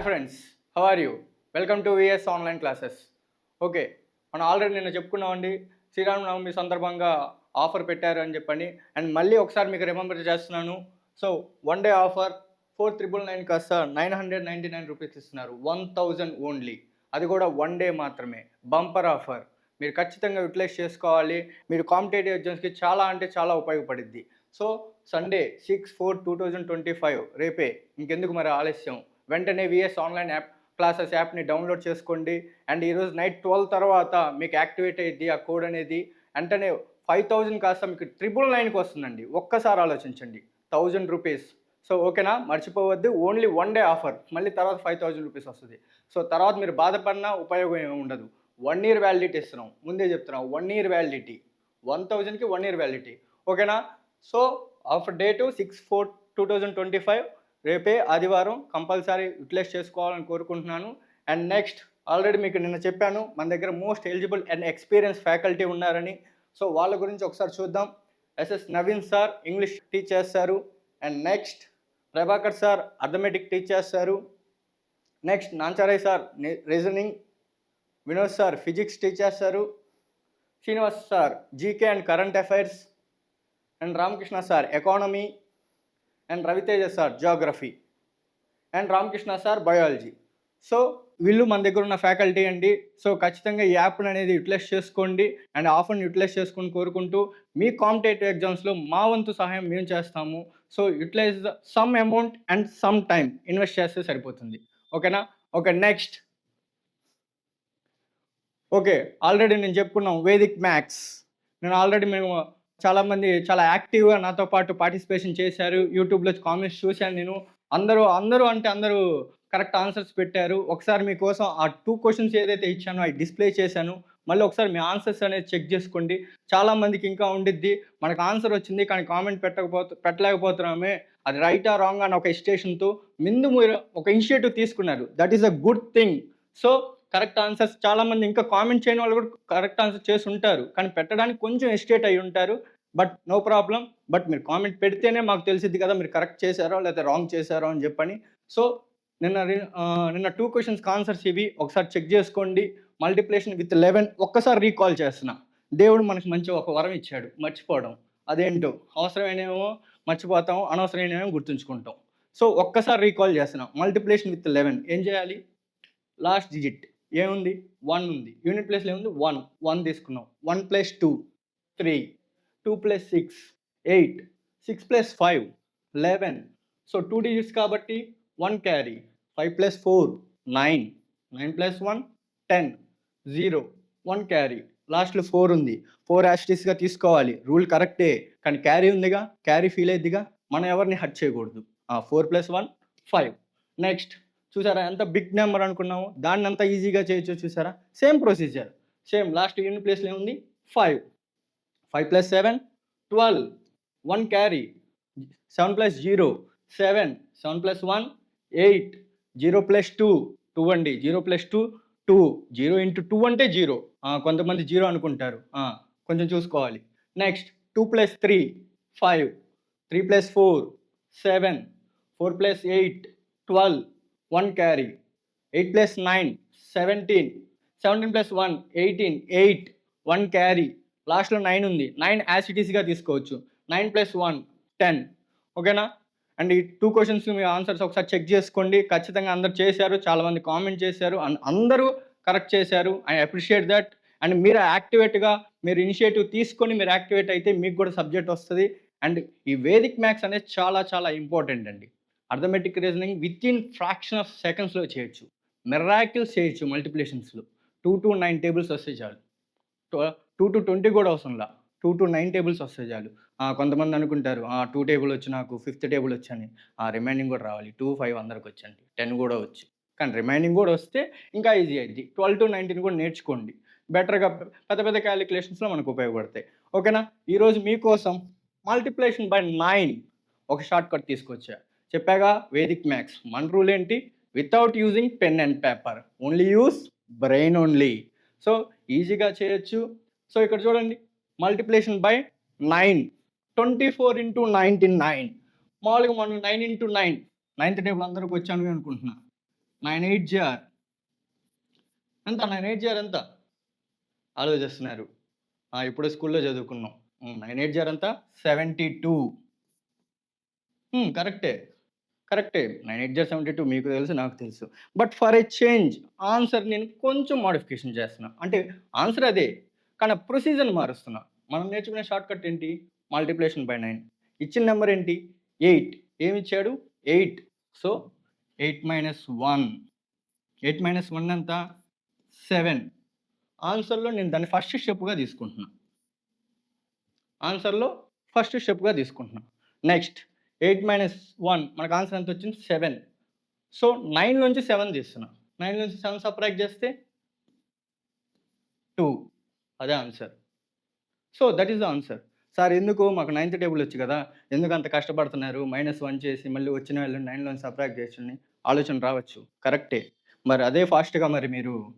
Hi friends how are you welcome to V S online classes okay మనం already నిన్న చెప్పుకున్నామండి శ్రీరామనవమి సందర్భంగా offer పెట్టారు అని చెప్పండి అండ్ మళ్ళీ ఒకసారి మీకు రిమెంబర్ చేస్తున్నాను. So one day offer four triple nine కాస్త nine hundred ninety nine rupees ఇస్తున్నారు. వన్ థౌజండ్ ఓన్లీ అది కూడా వన్ డే మాత్రమే. బంపర్ ఆఫర్ మీరు ఖచ్చితంగా యూటిలైజ్ చేసుకోవాలి. మీరు కాంపిటేటివ్ ఎగ్జామ్స్కి చాలా అంటే చాలా ఉపయోగపడుద్ది. So Sunday six four two thousand twenty five రేపే. ఇంకెందుకు మరి ఆలస్యం? వెంటనే V S online app classes యాప్ని డౌన్లోడ్ చేసుకోండి. అండ్ ఈరోజు నైట్ ట్వెల్వ్ తర్వాత మీకు యాక్టివేట్ అయ్యింది ఆ కోడ్ అనేది. వెంటనే ఫైవ్ థౌజండ్ కాస్త మీకు ట్రిపుల్ నైన్కి వస్తుందండి. ఒక్కసారి ఆలోచించండి. థౌజండ్ రూపీస్ సో ఓకేనా మర్చిపోవద్దు. ఓన్లీ వన్ డే ఆఫర్ మళ్ళీ తర్వాత ఫైవ్ థౌజండ్ రూపీస్ వస్తుంది. సో తర్వాత మీరు బాధపడినా ఉపయోగం ఏమి ఉండదు. వన్ ఇయర్ వ్యాలిడిటీ ఇస్తున్నాం. ముందే చెప్తున్నాం. వన్ ఇయర్ వ్యాలిడిటీ వన్ థౌజండ్కి వన్ ఇయర్ వ్యాలిడిటీ ఓకేనా so offer date six four two thousand twenty five రేపే ఆదివారం కంపల్సరీ యూటిలైజ్ చేసుకోవాలని కోరుకుంటున్నాను. అండ్ నెక్స్ట్ ఆల్రెడీ మీకు నిన్న చెప్పాను మన దగ్గర most eligible and experience faculty ఉన్నారని. సో వాళ్ళ గురించి ఒకసారి చూద్దాం. S S Naveen sir English teach చేస్తారు and next Prabhakar sir arithmetic teach చేస్తారు next Nancharayya sir reasoning. Vinod sir physics teach చేస్తారు Srinivas sir GK and current affairs. And Ramakrishna sir economy. And Ravi Teja sir geography and Ramakrishna sir biology so వీళ్ళు మన దగ్గర ఉన్న faculty అండి. So ఖచ్చితంగా ఈ యాప్ని అనేది యూటిలైజ్ చేసుకోండి అండ్ ఆఫర్ని యూటిలైజ్ చేసుకొని కోరుకుంటూ మీ కాంపిటేటివ్ ఎగ్జామ్స్లో మా వంతు సహాయం మేము చేస్తాము. So utilise some amount and some time invest చేస్తే సరిపోతుంది. ఓకేనా ఓకే నెక్స్ట్ ఓకే ఆల్రెడీ నేను చెప్పుకున్నాం వేదిక్ మ్యాథ్స్ నేను ఆల్రెడీ మేము చాలామంది చాలా యాక్టివ్గా నాతో పాటు పార్టిసిపేషన్ చేశారు. యూట్యూబ్లో కామెంట్స్ చూశాను నేను. అందరూ అందరూ అంటే అందరూ కరెక్ట్ ఆన్సర్స్ పెట్టారు. ఒకసారి మీకోసం ఆ టూ క్వశ్చన్స్ ఏదైతే ఇచ్చానో అవి డిస్ప్లే చేశాను. మళ్ళీ ఒకసారి మీ ఆన్సర్స్ అనేది చెక్ చేసుకోండి. చాలామందికి ఇంకా ఉండిద్ది. మనకు ఆన్సర్ వచ్చింది కానీ కామెంట్ పెట్టకపోతే పెట్టలేకపోతున్నామే. అది రైటా రాంగ్ అని ఒక ఎస్టేషన్తో ముందు మీరు ఒక ఇనిషియేటివ్ తీసుకున్నారు. That is a good thing so correct answers చాలామంది ఇంకా కామెంట్ చేయని వాళ్ళు కూడా కరెక్ట్ ఆన్సర్ చేసి ఉంటారు. కానీ పెట్టడానికి కొంచెం ఎస్టేట్ అయి ఉంటారు. But no problem. బట్ మీరు కామెంట్ పెడితేనే మాకు తెలిసిద్ది కదా మీరు కరెక్ట్ చేశారో లేకపోతే రాంగ్ చేశారో అని చెప్పని. సో నిన్న నిన్న టూ క్వశ్చన్స్ ఆన్సర్స్ ఇవి. ఒకసారి చెక్ చేసుకోండి. Multiplication with eleven. ఒక్కసారి రీకాల్ చేస్తున్నా. దేవుడు మనకి మంచి ఒక వరం ఇచ్చాడు. మర్చిపోవడం. అదేంటో? అవసరమైనేమో మర్చిపోతాం. అనవసరమైనేమో గుర్తుంచుకుంటాం. సో ఒక్కసారి రీకాల్ చేస్తున్నాం. Multiplication with eleven. ఏం చేయాలి? Last digit. ఏముంది? వన్ ఉంది. యూనిట్ ప్లేస్లో ఏముంది? వన్. వన్ తీసుకున్నాం. One plus two. Three. Two plus six eight six plus five eleven. So two digits కాబట్టి one carry five plus four nine nine plus one ten zero one carry. లాస్ట్లో four ఉంది. Four యాస్టిస్గా తీసుకోవాలి. Rule కరెక్టే. కానీ carry ఉందిగా carry feel అయ్యిద్దిగా మనం ఎవరిని హట్ చేయకూడదు. Four plus one five. Next చూసారా ఎంత బిగ్ నెంబర్ అనుకున్నాము? దాన్ని అంత ఈజీగా చేయొచ్చు చూసారా? Same procedure. Same last unit ప్లేస్లో ఏముంది? Five. Five plus seven twelve one carry seven plus zero seven seven plus one eight zero plus two two అండి. Zero plus two two zero into two అంటే zero కొంతమంది zero అనుకుంటారు. కొంచెం చూసుకోవాలి. Next two plus three five three plus four seven four plus eight twelve one carry eight plus nine seventeen seventeen plus one eighteen eight one carry లాస్ట్లో nine ఉంది. Nine యాసిటీస్గా తీసుకోవచ్చు. Nine plus one ten. ఓకేనా? And ఈ two questions మీ answers ఒకసారి check చేసుకోండి. ఖచ్చితంగా అందరు చేశారు. చాలామంది కామెంట్ చేశారు. అండ్ అందరూ కరెక్ట్ చేశారు. ఐ అప్రిషియేట్ దట్ అండ్ మీరు యాక్టివేట్గా మీరు ఇనిషియేటివ్ తీసుకొని మీరు యాక్టివేట్ అయితే మీకు కూడా సబ్జెక్ట్ వస్తుంది. అండ్ ఈ వేదిక్ మ్యాథ్స్ అనేది చాలా చాలా ఇంపార్టెంట్ అండి. Arithmetic reasoning within fraction of సెకండ్స్లో చేయొచ్చు. మెరాకిల్స్ చేయొచ్చు. మల్టిప్లికేషన్స్లో టూ టు నైన్ టేబుల్స్ వస్తే చాలు. టూ టు ట్వంటీ కూడా అవసరంలా. టూ టు నైన్ టేబుల్స్ వస్తాయి చాలు. కొంతమంది అనుకుంటారు టూ టేబుల్ వచ్చి నాకు ఫిఫ్త్ టేబుల్ వచ్చని ఆ రిమైనింగ్ కూడా రావాలి. టూ ఫైవ్ అందరికి వచ్చండి. టెన్ కూడా వచ్చి. కానీ రిమైనింగ్ కూడా వస్తే ఇంకా ఈజీ అయింది ట్వెల్వ్ టు నైన్టీన్ కూడా నేర్చుకోండి. బెటర్గా పెద్ద పెద్ద క్యాలిక్యులేషన్స్లో మనకు ఉపయోగపడతాయి. ఓకేనా? ఈరోజు మీకోసం మల్టిప్లేషన్ బై నైన్ ఒక షార్ట్ కట్ తీసుకొచ్చా. చెప్పాగా వేదిక్ మ్యాథ్స్. మన రూల్ ఏంటి? Without using pen and paper. Only use brain only. So ఈజీగా చేయొచ్చు. సో ఇక్కడ చూడండి. Multiplication by nine twenty four into ninety nine మామూలుగా మనం nine into nine ninth table అందరికి వచ్చాను అనుకుంటున్నా. నైన్ ఎయిట్ జిఆర్ ఎంత? నైన్ ఎయిట్ జిఆర్ ఎంత? ఆలోచిస్తున్నారు. ఇప్పుడే ఇప్పుడు స్కూల్లో చదువుకున్నాం. నైన్ ఎయిట్ జిఆర్ ఎంత? సెవెంటీ టూ కరెక్టే కరెక్టే నైన్ ఎయిట్ జిఆర్ సెవెంటీ టూ మీకు తెలుసు నాకు తెలుసు. But for a change answer నేను కొంచెం మోడిఫికేషన్ చేస్తున్నా. అంటే ఆన్సర్ అదే. కానీ ప్రొసీజర్ మారుస్తున్నా మనం నేర్చుకునే షార్ట్ కట్ ఏంటి? Multiplication by nine. ఇచ్చిన నెంబర్ ఏంటి? ఎయిట్. ఏమి ఇచ్చాడు? Eight. So eight minus one. Eight minus one ఎంత? సెవెన్. ఆన్సర్లో నేను దాన్ని ఫస్ట్ స్టెప్గా తీసుకుంటున్నా. ఆన్సర్లో ఫస్ట్ స్టెప్గా తీసుకుంటున్నా. Next eight minus one. మనకు ఆన్సర్ ఎంత వచ్చింది? సెవెన్. సో నైన్ నుంచి సెవెన్ తీస్తున్నా. నైన్ నుంచి సెవెన్ సపరేట్ చేస్తే టూ. అదే answer so that is the answer sir ఎందుకు? మాకు నైన్త్ టేబుల్ వచ్చి కదా. ఎందుకు అంత కష్టపడుతున్నారు? మైనస్ వన్ చేసి మళ్ళీ వచ్చిన వాళ్ళు నైన్లో సబ్రాక్ట్ చేసి ఆలోచన రావచ్చు. కరెక్టే మరి అదే ఫాస్ట్గా మరి మీరు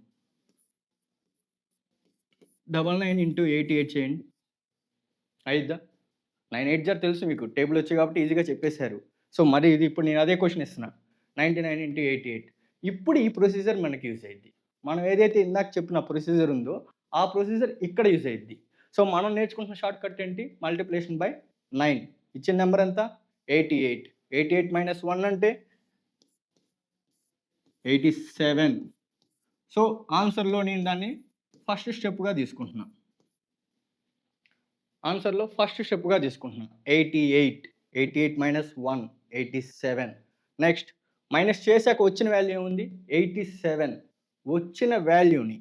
double nine into eighty eight చేయండి. అయిద్దా? నైన్ ఎయిట్ జార్ తెలుసు మీకు. టేబుల్ వచ్చి కాబట్టి ఈజీగా చెప్పేశారు. సో మరి ఇది ఇప్పుడు నేను అదే క్వశ్చన్ ఇస్తున్నా. Ninety nine into eighty eight ఇప్పుడు ఈ ప్రొసీజర్ మనకి యూజ్ అయ్యింది మనం ఏదైతే ఇందాక చెప్పిన ప్రొసీజర్ ఉందో ఆ ప్రొసీజర్ ఇక్కడ యూజ్ అయ్యింది సో మనం నేర్చుకుంటున్న షార్ట్ కట్ ఏంటి? మల్టిప్లేషన్ బై నైన్ ఇచ్చిన నెంబర్ ఎంత? Eighty eight eighty eight minus one అంటే ఎయిటీ సెవెన్ సో ఆన్సర్లో నేను దాన్ని ఫస్ట్ స్టెప్గా తీసుకుంటున్నా. ఆన్సర్లో ఫస్ట్ స్టెప్గా తీసుకుంటున్నా eighty eight eighty eight minus one eighty seven next minus చేశాక వచ్చిన వాల్యూ ఏముంది? ఎయిటీ సెవెన్ వచ్చిన వాల్యూని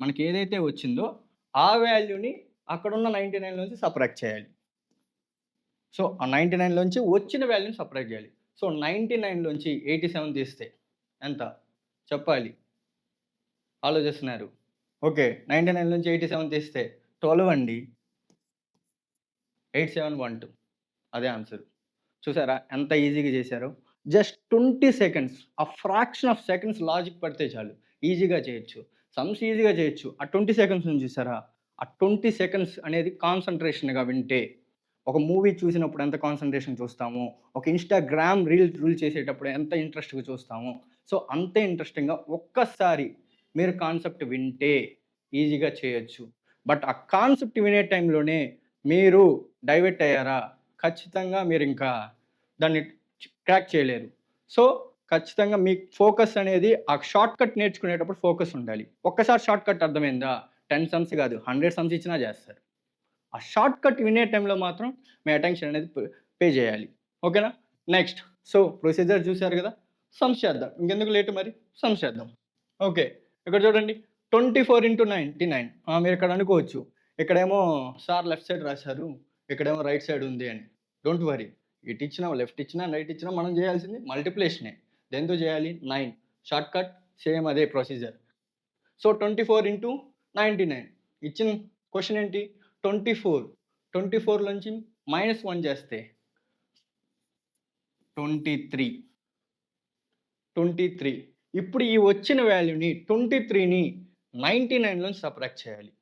మనకి ఏదైతే వచ్చిందో ఆ వాల్యూని అక్కడున్న నైంటీ నైన్లోంచి సపరేట్ చేయాలి. సో ఆ నైంటీ నైన్లోంచి వచ్చిన వాల్యూని సపరేట్ చేయాలి. సో నైంటీ నైన్లోంచి ఎయిటీ సెవెన్ తీస్తే ఎంత? చెప్పాలి. ఆలోచిస్తున్నారు. ఓకే నైంటీ నైన్ నుంచి ఎయిటీ సెవెన్ తీస్తే ట్వెల్వ్ అండి. Eight seven one two. అదే ఆన్సర్. చూసారా? ఎంత ఈజీగా చేశారో. జస్ట్ ట్వంటీ సెకండ్స్ ఆ ఫ్రాక్షన్ ఆఫ్ సెకండ్స్ లాజిక్ పడితే చాలు. ఈజీగా చేయొచ్చు. సమ్స్ ఈజీగా చేయొచ్చు. ఆ ట్వంటీ సెకండ్స్ నుంచి చూసారా? ఆ ట్వంటీ సెకండ్స్ అనేది కాన్సన్ట్రేషన్గా వింటే ఒక మూవీ చూసినప్పుడు ఎంత కాన్సన్ట్రేషన్ చూస్తాము? ఒక ఇన్స్టాగ్రామ్ రీల్ రూల్ చేసేటప్పుడు ఎంత ఇంట్రెస్ట్గా చూస్తాము? సో అంతే ఇంట్రెస్టింగ్గా ఒక్కసారి మీరు కాన్సెప్ట్ వింటే ఈజీగా చేయొచ్చు. బట్ ఆ కాన్సెప్ట్ వినే టైంలోనే మీరు డైవర్ట్ అయ్యారా? ఖచ్చితంగా మీరు ఇంకా దాన్ని క్రాక్ చేయలేరు. సో ఖచ్చితంగా మీ ఫోకస్ అనేది ఆ షార్ట్ కట్ నేర్చుకునేటప్పుడు ఫోకస్ ఉండాలి. ఒక్కసారి షార్ట్ కట్ అర్థమైందా? టెన్ సమ్స్ కాదు హండ్రెడ్ సమ్స్ ఇచ్చినా చేస్తారు. ఆ షార్ట్ కట్ వినే టైంలో మాత్రం మీ అటెన్షన్ అనేది పే చేయాలి. ఓకేనా? నెక్స్ట్. సో ప్రొసీజర్ చూశారు కదా? సమ్స్ చేద్దాం. ఇంకెందుకు లేట్ మరి? సమ్స్ చేద్దాం. ఓకే. ఇక్కడ చూడండి. Twenty four into ninety nine. మీరు ఇక్కడ అనుకోవచ్చు. ఇక్కడేమో సార్ లెఫ్ట్ సైడ్ రాశారు. ఇక్కడేమో రైట్ సైడ్ ఉంది అని. Don't worry. ఇటు ఇచ్చినా లెఫ్ట్ ఇచ్చినా రైట్ ఇచ్చినా మనం చేయాల్సింది మల్టిప్లేషనే. దేంతో చేయాలి నైన్ షార్ట్ కట్ సేమ్ అదే procedure so twenty four into ninety nine ఇచ్చిన క్వశ్చన్ ఏంటి? ట్వంటీ ఫోర్ ట్వంటీ ఫోర్ నుంచి మైనస్ వన్ చేస్తే ట్వంటీ త్రీ ట్వంటీ త్రీ ఇప్పుడు ఈ వచ్చిన వాల్యూని ట్వంటీ త్రీని నైంటీ నైన్లోంచి సపరాక్ట్ చేయాలి.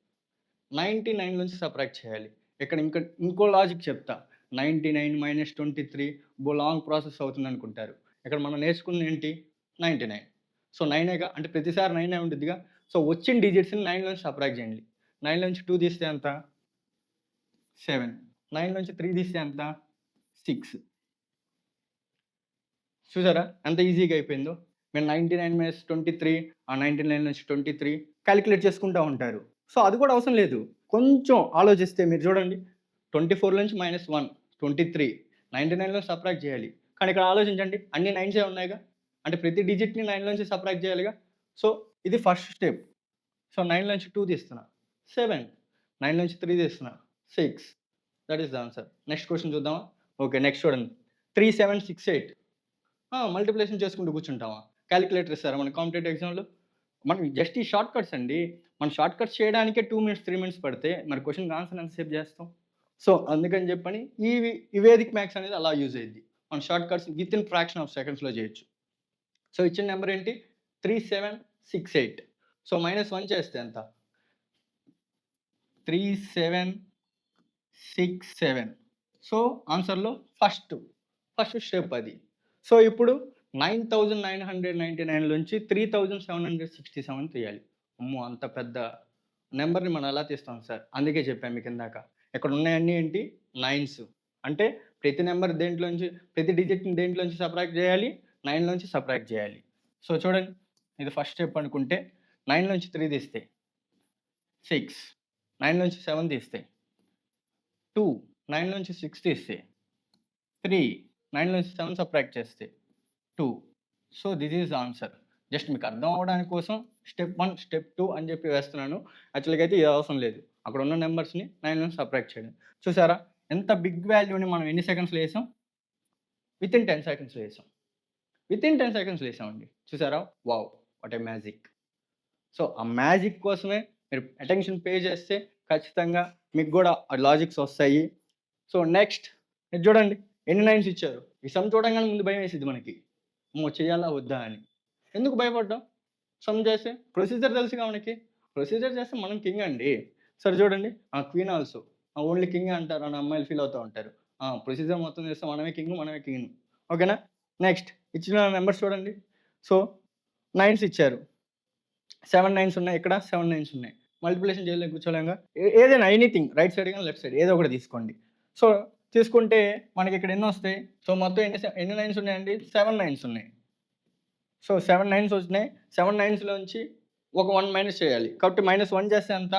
నైంటీ నైన్లోంచి సపరాక్ట్ చేయాలి. ఇక్కడ ఇంకా ఇంకో లాజిక్ చెప్తా. Ninety nine minus twenty three బో లాంగ్ ప్రాసెస్ అవుతుంది అనుకుంటారు ఇక్కడ మనం నేర్చుకున్నది ఏంటి? Ninety nine. సో నైనేగా అంటే ప్రతిసారి నైనే ఉంటుందిగా సో వచ్చిన డిజిట్స్ని నైన్లోంచి సపరేట్ చేయండి. నైన్ నుంచి టూ తీస్తే ఎంత? సెవెన్ నైన్ నుంచి త్రీ తీస్తే ఎంత? సిక్స్ చూసారా? ఎంత ఈజీగా అయిపోయిందో? మీరు ninety nine minus twenty three ఆ నైంటీ నైన్ నుంచి ట్వంటీ త్రీ క్యాలిక్యులేట్ చేసుకుంటూ ఉంటారు. సో అది కూడా అవసరం లేదు. కొంచెం ఆలోచిస్తే మీరు చూడండి. ట్వంటీ ఫోర్ నుంచి minus one twenty three ninety నైన్లో సప్రాక్ట్ చేయాలి. కానీ ఇక్కడ ఆలోచించండి అన్ని నైన్సే ఉన్నాయిగా. అంటే ప్రతి డిజిట్ని నైన్లోంచి సపరేట్ చేయాలిగా. సో ఇది ఫస్ట్ స్టెప్ సో నైన్ నుంచి టూ తీస్తున్నా. సెవెన్ నైన్ నుంచి త్రీ తీస్తున్నా. Six that is the answer next question చూద్దామా? ఓకే నెక్స్ట్ చూడండి three seven six eight multiplication చేసుకుంటూ కూర్చుంటామా? క్యాలిక్యులేటర్ ఇస్తారా మన కాంపిటేటివ్ ఎగ్జామ్లో మనం జస్ట్ ఈ షార్ట్ కట్స్ అండి. మనం షార్ట్ కట్స్ చేయడానికే టూ మినిట్స్ త్రీ మినిట్స్ పడితే మరి క్వశ్చన్ ఆన్సర్ ఎంతసేపు చేస్తాం? సో అందుకని చెప్పని ఈ ఈ వేదిక్ మ్యాథ్స్ అనేది అలా యూజ్ అయ్యింది మన short cuts with in fraction of సెకండ్స్లో చేయొచ్చు. సో ఇచ్చిన నెంబర్ ఏంటి? Three seven six eight. So minus one చేస్తే ఎంత? Three seven six seven. So ఆన్సర్లో first first step అది. సో ఇప్పుడు nine thousand nine hundred ninety nine నుంచి three thousand seven hundred sixty seven తీయాలి. అమ్మో అంత పెద్ద నెంబర్ని మనం ఎలా తీస్తాం సార్? అందుకే చెప్పాము మీకు ఇందాక. ఇక్కడ ఉన్నాయన్నీ ఏంటి? నైన్స్. అంటే ప్రతి నెంబర్ దేంట్లోంచి ప్రతి డిజిట్ని దేంట్లోంచి సపరాక్ట్ చేయాలి నైన్లోంచి సపరాక్ట్ చేయాలి. సో చూడండి ఇది ఫస్ట్ స్టెప్ అనుకుంటే నైన్లోంచి త్రీ తీస్తే సిక్స్ నైన్లోంచి సెవెన్ తీస్తే టూ నైన్లోంచి సిక్స్ తీస్తే త్రీ నైన్లోంచి సెవెన్ సపరాక్ట్ చేస్తే two so this is answer just మీకు అర్థం అవ్వడానికి కోసం స్టెప్ వన్ స్టెప్ టూ అని చెప్పి వేస్తున్నాను. యాక్చువల్గా అయితే ఇది అవసరం లేదు. అక్కడ ఉన్న నెంబర్స్ని నైన్ నుంచి సపరేట్ చేయడం. చూసారా? ఎంత బిగ్ వాల్యూని మనం ఎన్ని సెకండ్స్లో వేసాం? విత్ ఇన్ టెన్ సెకండ్స్లో వేసాం. విత్ ఇన్ టెన్ సెకండ్స్లో వేసామండి. చూసారా? Wow what a magic so ఆ మ్యాజిక్ కోసమే మీరు అటెన్షన్ పే చేస్తే ఖచ్చితంగా మీకు కూడా ఆ లాజిక్స్ వస్తాయి. సో నెక్స్ట్ ఇది చూడండి. ఎన్ని నైన్స్ ఇచ్చారు? ఈ సమ్ చూడంగానే ముందు భయం వేసింది మనకి. అమ్మో చేయాలా వద్దా అని. ఎందుకు భయపడ్డాం? సమ్ చేస్తే ప్రొసీజర్ తెలుసుగా మనకి. ప్రొసీజర్ చేస్తే మనం కింగ్ అండి. సరే చూడండి. ఆ క్వీన్ ఆల్సో ఓన్లీ కింగ్ అంటారు అని అమ్మాయిలు ఫీల్ అవుతూ ఉంటారు. ప్రొసీజర్ మొత్తం చేస్తే మనమే కింగ్ మనమే కింగ్. ఓకేనా? నెక్స్ట్ ఇచ్చిన నెంబర్స్ చూడండి. సో నైన్స్ ఇచ్చారు. సెవెన్ నైన్స్ ఉన్నాయి ఇక్కడ సెవెన్ నైన్స్ ఉన్నాయి. మల్టిప్లికేషన్ చేయలేక కూర్చోలేంగా ఏదైనా ఎనీథింగ్ రైట్ సైడ్ కానీ లెఫ్ట్ సైడ్ ఏదో ఒకటి తీసుకోండి. సో తీసుకుంటే మనకి ఇక్కడ ఎన్ని వస్తాయి? సో మొత్తం ఎన్ని ఎన్ని నైన్స్ ఉన్నాయండి? సెవెన్ నైన్స్ ఉన్నాయి. సో సెవెన్ నైన్స్ వచ్చినాయి. సెవెన్ నైన్స్లోంచి ఒక వన్ మైనస్ చేయాలి. కాబట్టి మైనస్ వన్ చేస్తే ఎంత?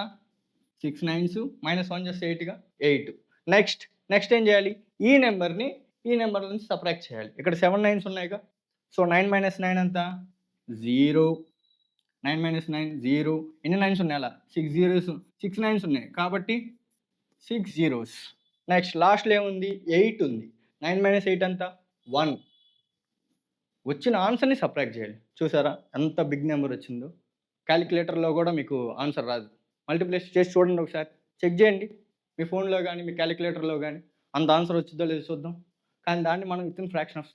సిక్స్ నైన్స్ మైనస్ వన్ చేస్తే ఎయిట్గా ఎయిట్. నెక్స్ట్ నెక్స్ట్ ఏం చేయాలి? ఈ నెంబర్ని ఈ నెంబర్ నుంచి సపరాక్ట్ చేయాలి. ఇక్కడ సెవెన్ నైన్స్ ఉన్నాయిగా సో నైన్ మైనస్ నైన్ అంత zero nine minus nine zero ఎన్ని నైన్స్ ఉన్నాయి అలా? సిక్స్ జీరోస్ సిక్స్ నైన్స్ ఉన్నాయి. కాబట్టి సిక్స్ జీరోస్ నెక్స్ట్ లాస్ట్లో ఏముంది? ఎయిట్ ఉంది. నైన్ మైనస్ ఎయిట్ అంత వన్ వచ్చిన ఆన్సర్ని సపరేట్ చేయాలి. చూసారా? ఎంత బిగ్ నెంబర్ వచ్చిందో? క్యాలిక్యులేటర్లో కూడా మీకు ఆన్సర్ రాదు. మల్టిప్లేస్ చేసి చూడండి ఒకసారి. చెక్ చేయండి. మీ ఫోన్లో కానీ మీ క్యాలిక్యులేటర్లో కానీ అంత ఆన్సర్ వచ్చిందో లేదో చూద్దాం. కానీ దాన్ని మనం విత్ ఇన్ ఫ్రాక్షన్ ఆఫ్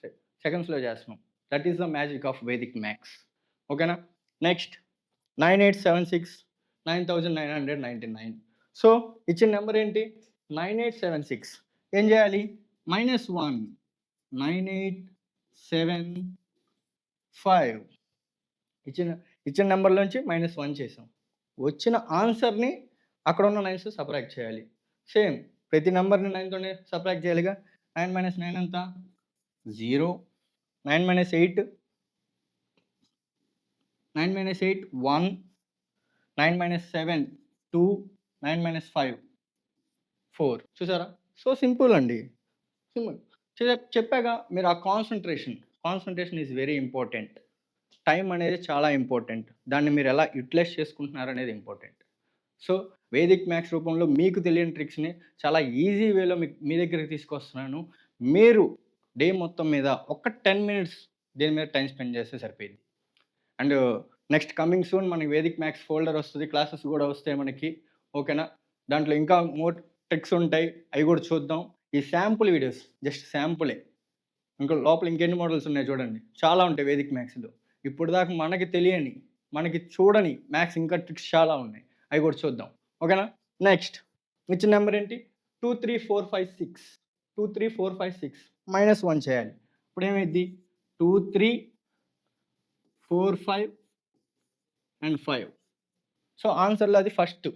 సెకండ్స్లో చేస్తున్నాం. That is the magic of Vedic maths ఓకేనా next nine eight seven six nine thousand nine hundred ninety nine so ఇచ్చిన నెంబర్ ఏంటి? నైన్ ఎయిట్ సెవెన్ సిక్స్ ఏం చేయాలి? Minus one nine eight seven five ఇచ్చిన ఇచ్చిన నెంబర్లోంచి minus one చేసాం. వచ్చిన ఆన్సర్ని అక్కడ ఉన్న నైన్స్ సపరాక్ట్ చేయాలి. సేమ్ ప్రతి నెంబర్ని నైన్తోనే సపరాక్ట్ చేయాలిగా. నైన్ మైనస్ నైన్ ఎంత? Zero. Nine minus eight. Nine minus eight one. Nine minus seven two. Nine minus five four. చూసారా? సో సింపుల్ అండి. సింపుల్. చెప్పాక మీరు ఆ concentration concentration is very important. Time అనేది చాలా ఇంపార్టెంట్. దాన్ని మీరు ఎలా యూటిలైజ్ చేసుకుంటున్నారు అనేది ఇంపార్టెంట్. సో వేదిక్ మ్యాథ్స్ రూపంలో మీకు తెలియని ట్రిక్స్ని చాలా ఈజీ వేలో మీ మీ దగ్గరికి తీసుకొస్తున్నాను. మీరు డే మొత్తం మీద ఒక టెన్ మినిట్స్ దీని మీద టైం స్పెండ్ చేస్తే సరిపోయింది. అండ్ నెక్స్ట్ కమింగ్ సూన్ మనకి వేదిక్ మ్యాథ్స్ ఫోల్డర్ వస్తుంది క్లాసెస్ కూడా వస్తాయి మనకి. ఓకేనా? దాంట్లో ఇంకా మోర్ ట్రిక్స్ ఉంటాయి అవి కూడా చూద్దాం. ఈ శాంపుల్ వీడియోస్ జస్ట్ శాంపులే. ఇంకా లోపల ఇంకెన్ని మోడల్స్ ఉన్నాయి చూడండి. చాలా ఉంటాయి వేదిక్ మ్యాథ్స్లో. ఇప్పుడు దాకా మనకి తెలియని మనకి చూడని మ్యాథ్స్ ఇంకా ట్రిక్స్ చాలా ఉన్నాయి. అవి కూడా చూద్దాం. ఓకేనా నెక్స్ట్ ఇచ్చిన నెంబర్ ఏంటి? Two three four five six two three four five six minus one చేయాలి. ఇప్పుడు ఏమైంది? Two three four five and five so ఆన్సర్లో అది ఫస్ట్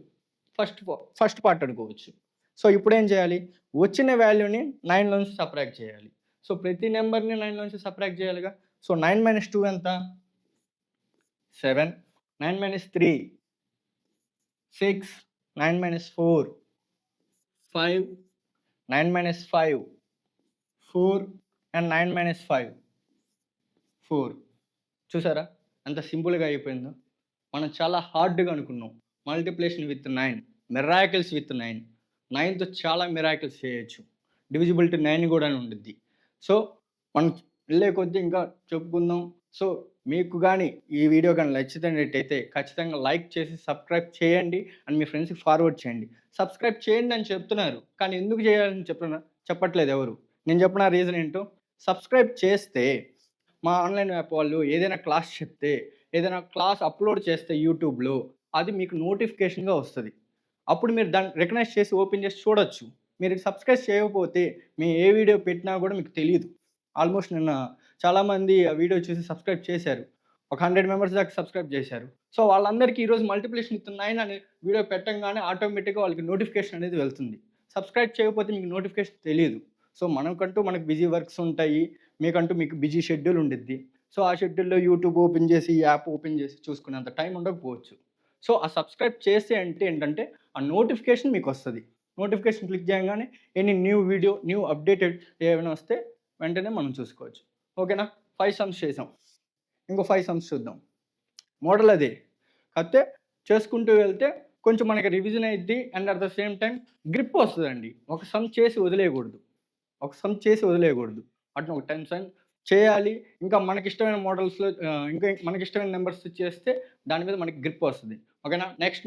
ఫస్ట్ ఫస్ట్ పార్ట్ అనుకోవచ్చు. సో ఇప్పుడు ఏం చేయాలి? వచ్చిన వాల్యూని నైన్లోంచి సపరేట్ చేయాలి. సో ప్రతి నెంబర్ని నైన్లోంచి సపరేట్ చేయాలిగా? సో నైన్ మైనస్ టూ ఎంత? Seven nine minus three six nine minus four five nine minus five four and nine minus five four చూసారా? ఎంత సింపుల్గా అయిపోయిందో. మనం చాలా హార్డ్గా అనుకున్నాం. Multiplication with nine miracles with nine నైన్తో చాలా మిరాకిల్స్ చేయొచ్చు. డివిజిబిలిటీ నైన్ కూడా ఉంటుంది సో మనం వెళ్ళే కొద్దీ ఇంకా చెప్పుకుందాం. సో మీకు కానీ ఈ వీడియో కానీ నచ్చినట్టయితే ఖచ్చితంగా లైక్ చేసి సబ్స్క్రైబ్ చేయండి అండ్ మీ ఫ్రెండ్స్కి ఫార్వర్డ్ చేయండి. సబ్స్క్రైబ్ చేయండి అని చెప్తున్నారు. కానీ ఎందుకు చేయాలని చెప్పిన చెప్పట్లేదు ఎవరు. నేను చెప్పిన రీజన్ ఏంటో? సబ్స్క్రైబ్ చేస్తే మా ఆన్లైన్ యాప్ వాళ్ళు ఏదైనా క్లాస్ చెప్తే ఏదైనా క్లాస్ అప్లోడ్ చేస్తే యూట్యూబ్లో అది మీకు నోటిఫికేషన్గా వస్తుంది. అప్పుడు మీరు దాన్ని రికగ్నైజ్ చేసి ఓపెన్ చేసి చూడొచ్చు. మీరు సబ్స్క్రైబ్ చేయకపోతే మేము ఏ వీడియో పెట్టినా కూడా మీకు తెలియదు ఆల్మోస్ట్ నిన్న చాలామంది ఆ వీడియో చూసి సబ్స్క్రైబ్ చేశారు. ఒక హండ్రెడ్ మెంబర్స్ దాకా సబ్స్క్రైబ్ చేశారు. సో వాళ్ళందరికీ ఈరోజు మల్టిప్లికేషన్ ఇస్తున్నాయని అని వీడియో పెట్టంగానే ఆటోమేటిక్గా వాళ్ళకి నోటిఫికేషన్ అనేది వెళ్తుంది. సబ్స్క్రైబ్ చేయకపోతే మీకు నోటిఫికేషన్ తెలియదు. సో మనకంటూ మనకు బిజీ వర్క్స్ ఉంటాయి. మీకంటూ మీకు బిజీ షెడ్యూల్ ఉండిద్ది. సో ఆ షెడ్యూల్లో యూట్యూబ్ ఓపెన్ చేసి యాప్ ఓపెన్ చేసి చూసుకునేంత టైం ఉండకపోవచ్చు. సో ఆ సబ్స్క్రైబ్ చేస్తే అంటే ఏంటంటే ఆ నోటిఫికేషన్ మీకు వస్తుంది. నోటిఫికేషన్ క్లిక్ చేయగానే any new video new updated ఏమైనా వస్తే వెంటనే మనం చూసుకోవచ్చు. ఓకేనా? ఫైవ్ సమ్స్ చేసాం. ఇంకో ఫైవ్ సమ్స్ చూద్దాం. మోడల్ అదే. కాకపోతే చేసుకుంటూ వెళ్తే కొంచెం మనకి రివిజన్ అయ్యిద్ది and at the same time grip వస్తుందండి. ఒక సమ్ చేసి వదిలేయకూడదు. ఒక సమ్ చేసి వదిలేయకూడదు. అట్లా ఒక టెన్ సమ్ చేయాలి. ఇంకా మనకి ఇష్టమైన మోడల్స్లో ఇంకా మనకి ఇష్టమైన నెంబర్స్ చేస్తే దాని మీద మనకి గ్రిప్ వస్తుంది. ఓకేనా? నెక్స్ట్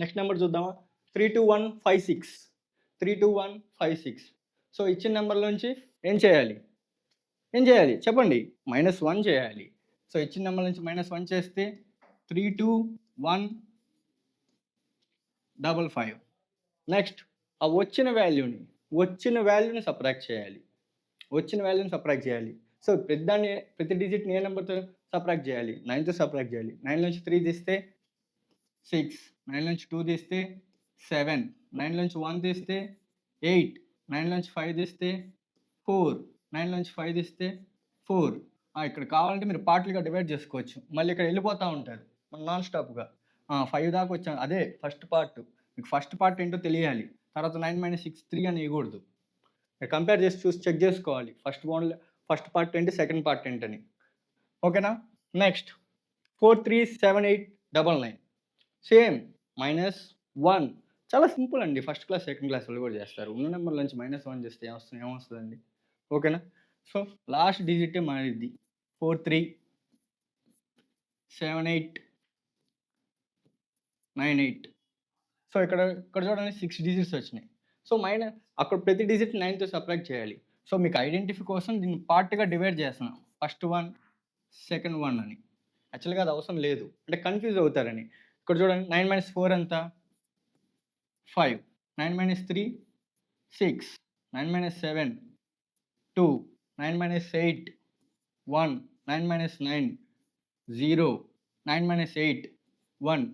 నెక్స్ట్ నెంబర్ చూద్దామా? Three two one five six three two one five six so ఇచ్చిన నెంబర్ నుంచి ఏం చేయాలి? ఏం చేయాలి? చెప్పండి. మైనస్ వన్ చేయాలి. సో ఇచ్చిన నెంబర్ నుంచి మైనస్ వన్ చేస్తే three two one double five. Next ఆ వచ్చిన వాల్యూని వచ్చిన వాల్యూని సపరాక్ట్ చేయాలి. వచ్చిన వాల్యూని సపరాక్ట్ చేయాలి. సో ప్రతిదాన్ని ప్రతి డిజిట్ని ఏ నెంబర్తో సపరాక్ట్ చేయాలి? నైన్తో సపరాక్ట్ చేయాలి. నైన్ నుంచి త్రీ తీస్తే సిక్స్. నైన్ నుంచి టూ తీస్తే సెవెన్. నైన్ నుంచి వన్ తీస్తే ఎయిట్. నైన్ నుంచి ఫైవ్ తీస్తే ఫోర్. నైన్ నుంచి ఫైవ్ తీస్తే ఫోర్. ఇక్కడ కావాలంటే మీరు పార్ట్లుగా డివైడ్ చేసుకోవచ్చు. మళ్ళీ ఇక్కడ వెళ్ళిపోతూ ఉంటారు. నాన్ స్టాప్గా ఫైవ్ దాకా వచ్చాను అదే ఫస్ట్ పార్ట్. మీకు ఫస్ట్ పార్ట్ ఏంటో తెలియాలి. తర్వాత నైన్ మైనస్ సిక్స్ త్రీ అని ఇవ్వకూడదు కంపేర్ చేసి చూసి చెక్ చేసుకోవాలి. ఫస్ట్ బౌండ్ ఫస్ట్ పార్ట్ ఏంటి సెకండ్ పార్ట్ ఏంటని. ఓకేనా? Next four three seven eight double nine same minus one చాలా సింపుల్ అండి. ఫస్ట్ క్లాస్ సెకండ్ క్లాస్ వాళ్ళు కూడా చేస్తారు. ఉన్న నెంబర్ నుంచి మైనస్ వన్ చేస్తే ఏమొస్తుంది ఏమొస్తుందండి ఓకేనా? సో లాస్ట్ డిజిటే మారిద్ది four three seven eight nine eight. So ఇక్కడ ఇక్కడ చూడండి సిక్స్ డిజిట్స్ వచ్చినాయి. సో మైనస్ అక్కడ ప్రతి డిజిట్ నైన్తో సపరేట్ చేయాలి. సో మీకు ఐడెంటిఫై కోసం దీన్ని పార్ట్గా డివైడ్ చేస్తున్నాం. ఫస్ట్ వన్ సెకండ్ వన్ అని. యాక్చువల్గా అది అవసరం లేదు. అంటే కన్ఫ్యూజ్ అవుతారని. ఇక్కడ చూడండి నైన్ మైనస్ ఫోర్ ఎంత? Five. Nine minus three six. Nine minus seven. Two nine minus eight one nine minus nine zero nine minus eight one.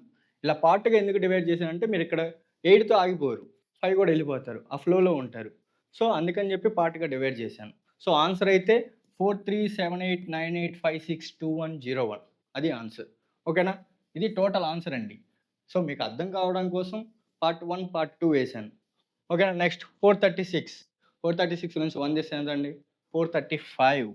ఇలా పార్ట్గా ఎందుకు డివైడ్ చేశారంటే మీరు ఇక్కడ ఎయిట్తో ఆగిపోరు. ఫైవ్ కూడా వెళ్ళిపోతారు. ఆ ఫ్లోలో ఉంటారు. సో అందుకని చెప్పి పార్ట్గా డివైడ్ చేశాను. సో ఆన్సర్ అయితే four three seven eight nine eight five six two one zero one. అది ఆన్సర్. ఓకేనా? ఇది టోటల్ ఆన్సర్ అండి. సో మీకు అర్థం కావడం కోసం పార్ట్ వన్ పార్ట్ టూ వేసాను ఓకేనా? Next four thirty six. Four thirty six నుంచి వన్ చేస్తే ఎంతండి? Four thirty five.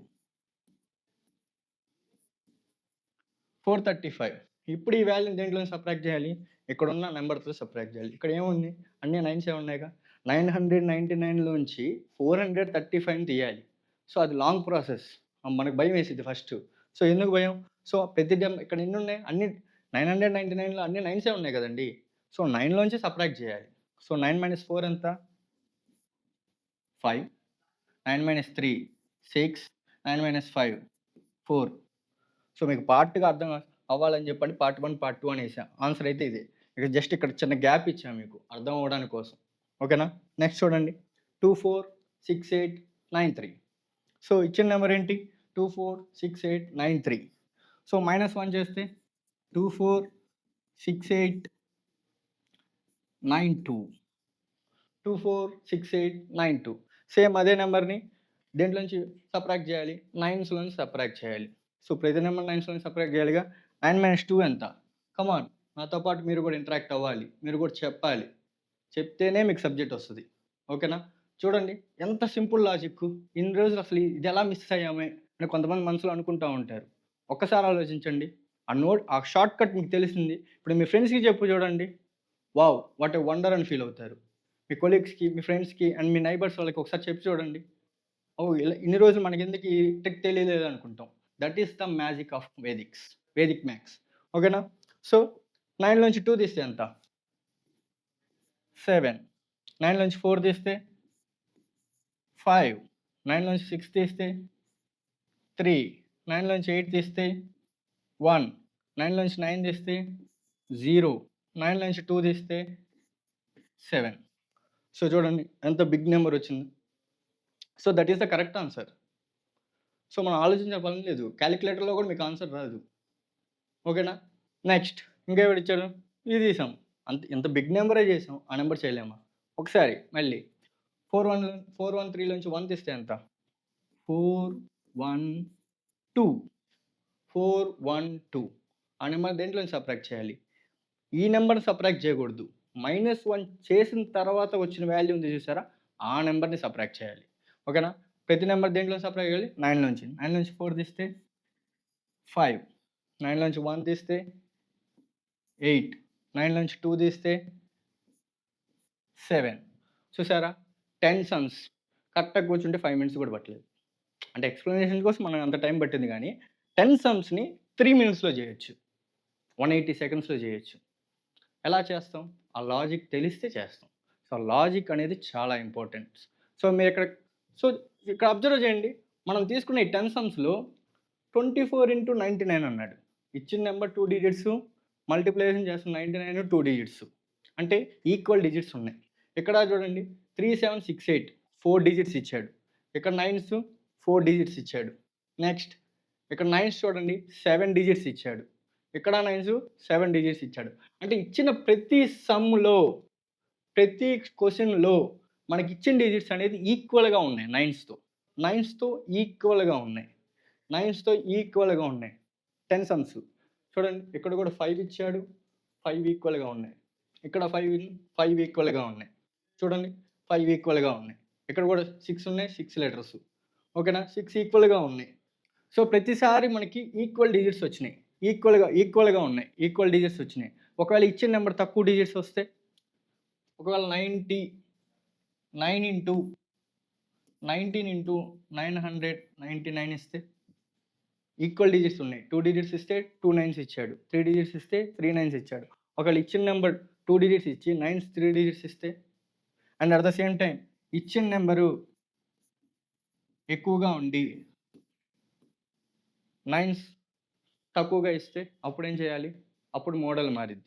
Four thirty five. ఇప్పుడు ఈ వాల్యూని దేంట్లో సపరేట్ చేయాలి? ఇక్కడ ఉన్న నెంబర్తో సపరేట్ చేయాలి. ఇక్కడ ఏముంది? అన్నీ నైన్స్ ఉన్నాయిగా నైన్ హండ్రెడ్ నైంటీ నైన్లోంచి ఫోర్ హండ్రెడ్ థర్టీ ఫైవ్ తీయాలి. సో అది లాంగ్ ప్రాసెస్. మనకు భయం వేసింది ఫస్ట్. సో ఎందుకు భయం? సో ప్రతి డెమ్ ఇక్కడ ఎన్ని ఉన్నాయి? అన్ని నైన్ హండ్రెడ్ నైంటీ నైన్లో అన్ని నైన్సే ఉన్నాయి కదండి. సో నైన్లోంచి సపరేట్ చేయాలి. సో నైన్ మైనస్ ఫోర్ ఎంత? Five nine minus three six nine minus five four so మీకు పార్ట్గా అర్థం అవ్వాలని చెప్పండి. పార్ట్ వన్ పార్ట్ టూ అని వేసాం ఆన్సర్ అయితే ఇది. ఇక జస్ట్ ఇక్కడ చిన్న గ్యాప్ ఇచ్చాము మీకు. అర్థం అవ్వడానికి కోసం. ఓకేనా? నెక్స్ట్ చూడండి. Two four six eight nine three so ఇచ్చిన నెంబర్ ఏంటి? Two four six eight nine three so minus one చేస్తే two four six eight nine two two four six eight nine two same అదే నెంబర్ని దేంట్లోంచి separate చేయాలి? నైన్స్లోంచి separate చేయాలి. So ప్రతి నెంబర్ నైన్స్లోంచి సపరేట్ చేయాలిగా. నైన్ మైనస్ టూ ఎంత? కమాన్ నాతో పాటు మీరు కూడా ఇంటరాక్ట్ అవ్వాలి. మీరు కూడా చెప్పాలి. చెప్తేనే మీకు సబ్జెక్ట్ వస్తుంది. ఓకేనా చూడండి ఎంత సింపుల్ లాజిక్ ఇన్ని రోజులు అసలు ఇది ఎలా మిస్ అయ్యామే అని కొంతమంది మనసులో అనుకుంటూ ఉంటారు. ఒక్కసారి ఆలోచించండి. ఆ నోట్ ఆ షార్ట్ కట్ మీకు తెలిసింది. ఇప్పుడు మీ ఫ్రెండ్స్కి చెప్పు చూడండి. వావ్ వాట్ ఏ వండర్ అని ఫీల్ అవుతారు. మీ కొలీగ్స్కి మీ ఫ్రెండ్స్కి అండ్ మీ నైబర్స్ వాళ్ళకి ఒకసారి చెప్పి చూడండి. ఓ ఇలా ఇన్ని రోజులు మనకి ఎందుకు ఈ టెక్ తెలియలేదు అనుకుంటాం. That is the magic of Vedics Vedic maths ఓకేనా సో నైన్ నుంచి టూ తీస్తే ఎంత? సెవెన్ నైన్ నుంచి ఫోర్ తీస్తే ఫైవ్ నైన్ నుంచి సిక్స్ తీస్తే త్రీ నైన్ నుంచి ఎయిట్ తీస్తే వన్ నైన్ నుంచి నైన్ తీస్తే జీరో నైన్ నుంచి టూ తీస్తే సెవెన్ సో చూడండి ఎంత బిగ్ నెంబర్ వచ్చింది. So that is the correct answer. So మనం ఆలోచించే పని లేదు. క్యాలిక్యులేటర్లో కూడా మీకు ఆన్సర్ రాదు. ఓకేనా? నెక్స్ట్ ఇంకేవాడు ఇచ్చాడు? ఇది తీసాం. అంత ఇంత బిగ్ నెంబరే చేసాం. ఆ నెంబర్ చేయలేమా? ఒకసారి మళ్ళీ. ఫోర్ వన్ ఫోర్ వన్ త్రీలోంచి వన్ తీస్తే ఎంత? Four one two. Four one two. ఆ నెంబర్ దేంట్లో సబ్ట్రాక్ట్ చేయాలి? ఈ నెంబర్ని సబ్ట్రాక్ట్ చేయకూడదు. మైనస్ వన్ చేసిన తర్వాత వచ్చిన వాల్యూ ఉంది చూసారా? ఆ నెంబర్ని సబ్ట్రాక్ట్ చేయాలి. ఓకేనా ప్రతి నెంబర్ దేంట్లో సపరేట్ చేయాలి? నైన్ నుంచి నైన్ నుంచి ఫోర్ తీస్తే ఫైవ్ నైన్ నుంచి వన్ తీస్తే ఎయిట్ నైన్ నుంచి టూ తీస్తే సెవెన్ చూసారా? టెన్ సమ్స్ కరెక్ట్గా కూర్చుంటే ఫైవ్ మినిట్స్ కూడా పట్టలేదు. అంటే ఎక్స్ప్లెనేషన్ కోసం మనం అంత టైం పట్టింది కానీ టెన్ సమ్స్ని త్రీ మినిట్స్లో చేయొచ్చు. వన్ ఎయిటీ సెకండ్స్లో చేయొచ్చు. ఎలా చేస్తాం? ఆ లాజిక్ తెలిస్తే చేస్తాం. సో లాజిక్ అనేది చాలా ఇంపార్టెంట్. సో మీరు ఇక్కడ సో ఇక్కడ అబ్జర్వ్ చేయండి. మనం తీసుకున్న ఈ ten సమ్స్లో twenty four into ninety nine అన్నాడు. ఇచ్చిన నెంబర్ టూ డిజిట్స్ మల్టిప్లికేషన్ చేస్తున్న నైంటీ నైన్ టూ డిజిట్స్. అంటే ఈక్వల్ డిజిట్స్ ఉన్నాయి. ఇక్కడ చూడండి three seven six eight four digits ఇచ్చాడు. ఇక్కడ నైన్స్ ఫోర్ డిజిట్స్ ఇచ్చాడు. నెక్స్ట్ ఇక్కడ నైన్స్ చూడండి సెవెన్ డిజిట్స్ ఇచ్చాడు. ఎక్కడ నైన్స్ సెవెన్ డిజిట్స్ ఇచ్చాడు. అంటే ఇచ్చిన ప్రతి సమ్లో ప్రతి క్వశ్చన్లో మనకి ఇచ్చిన డిజిట్స్ అనేది ఈక్వల్గా ఉన్నాయి నైన్స్తో. నైన్స్తో ఈక్వల్గా ఉన్నాయి. నైన్స్తో ఈక్వల్గా ఉన్నాయి. Ten sums. చూడండి ఇక్కడ కూడా ఫైవ్ ఇచ్చాడు. ఫైవ్ ఈక్వల్గా ఉన్నాయి. ఇక్కడ ఫైవ్ ఫైవ్ ఈక్వల్గా ఉన్నాయి. చూడండి ఫైవ్ ఈక్వల్గా ఉన్నాయి. ఇక్కడ కూడా సిక్స్ ఉన్నాయి సిక్స్ లెటర్స్. ఓకేనా? సిక్స్ ఈక్వల్గా ఉన్నాయి. సో ప్రతిసారి మనకి ఈక్వల్ డిజిట్స్ వచ్చినాయి. ఈక్వల్గా ఈక్వల్గా ఉన్నాయి. ఈక్వల్ డిజిట్స్ వచ్చినాయి. ఒకవేళ ఇచ్చిన నెంబర్ తక్కువ డిజిట్స్ వస్తే ఒకవేళ ninety nine into nineteen into nine hundred ninety nine ఇస్తే ఈక్వల్ డిజిట్స్ ఉన్నాయి. టూ డిజిట్స్ ఇస్తే టూ నైన్స్ ఇచ్చాడు. త్రీ డిజిట్స్ ఇస్తే త్రీ నైన్స్ ఇచ్చాడు. ఒకవేళ ఇచ్చిన నెంబర్ టూ డిజిట్స్ ఇచ్చి నైన్స్ త్రీ డిజిట్స్ ఇస్తే and at the same time ఇచ్చిన నెంబరు ఎక్కువగా ఉండి నైన్స్ తక్కువగా ఇస్తే అప్పుడు ఏం చేయాలి? అప్పుడు మోడల్ మారిద్ది.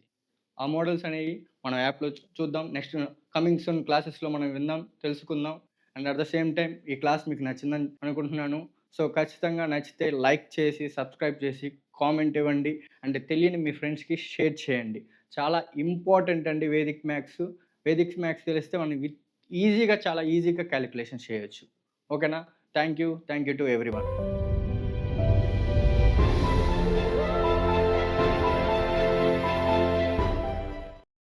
ఆ మోడల్స్ అనేవి మనం యాప్లో చూద్దాం. నెక్స్ట్ కమింగ్ సూన్ క్లాసెస్లో మనం విందాం తెలుసుకుందాం. And at the same time ఈ క్లాస్ మీకు నచ్చిందని అనుకుంటున్నాను. సో ఖచ్చితంగా నచ్చితే లైక్ చేసి సబ్స్క్రైబ్ చేసి కామెంట్ ఇవ్వండి. అంటే తెలియని మీ ఫ్రెండ్స్కి షేర్ చేయండి. చాలా ఇంపార్టెంట్ అండి వేదిక్ మ్యాథ్స్. వేదిక్ మ్యాథ్స్ తెలిస్తే మనం విత్ ఈజీగా చాలా ఈజీగా క్యాలిక్యులేషన్ చేయొచ్చు. ఓకేనా? Thank you. Thank you to everyone